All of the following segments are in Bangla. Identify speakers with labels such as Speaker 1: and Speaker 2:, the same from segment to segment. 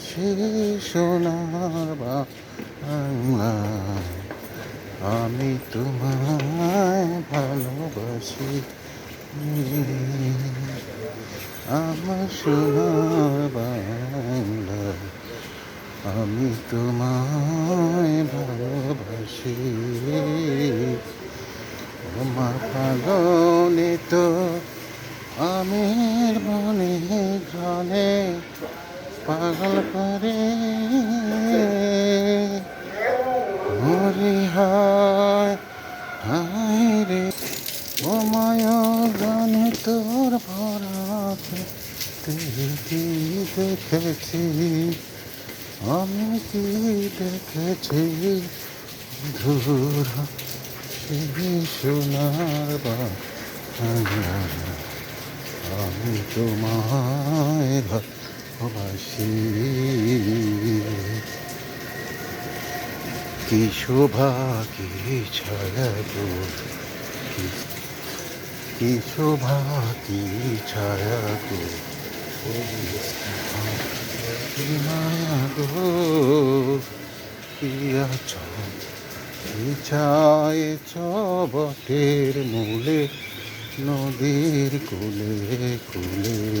Speaker 1: পাশে সোনার আমি তোমায় ভালোবাসি। আমার সোনার বাংলা। আমি তোমায় ভালোবাসি। আমার পাগনে তো আমের বনে ঘনে পাগল করে। হরি হায় হায় রে। ও মায়া তোর ভরাতে দেখেছি? আমি কি দেখেছি? ধুর সোনার বাংলা আমি তোমায় ভালোবাসি। কি শোভা, কি ছায়া গো। কি- শোভা, কি ছায়া কি ছায়েছ বটের মূলে, নদীর কুলে কুলে।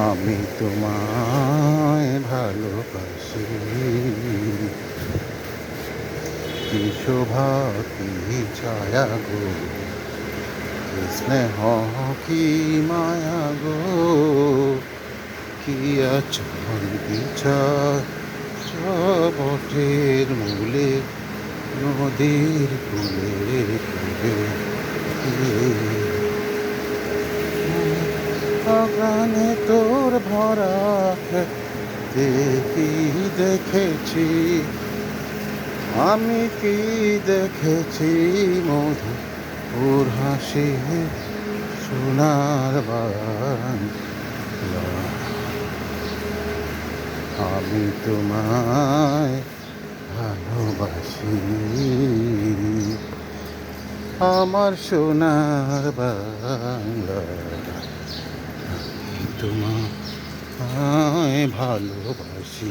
Speaker 1: আমি তোমায় ভালোবাসি। কি শোভা, কি ছায়া গো? স্নেহ, কি মায়া গো? কি আচল বিচার? মূলে, নদীর কুলে কুলে তোর ভরা দেখি দেখেছি? আমি কি দেখেছি মধু? ওর হাসি সোনার বাংলা আমি তোমায় ভালোবাসি। আমার সোনার বাংলা। তোমায় ভালোবাসি।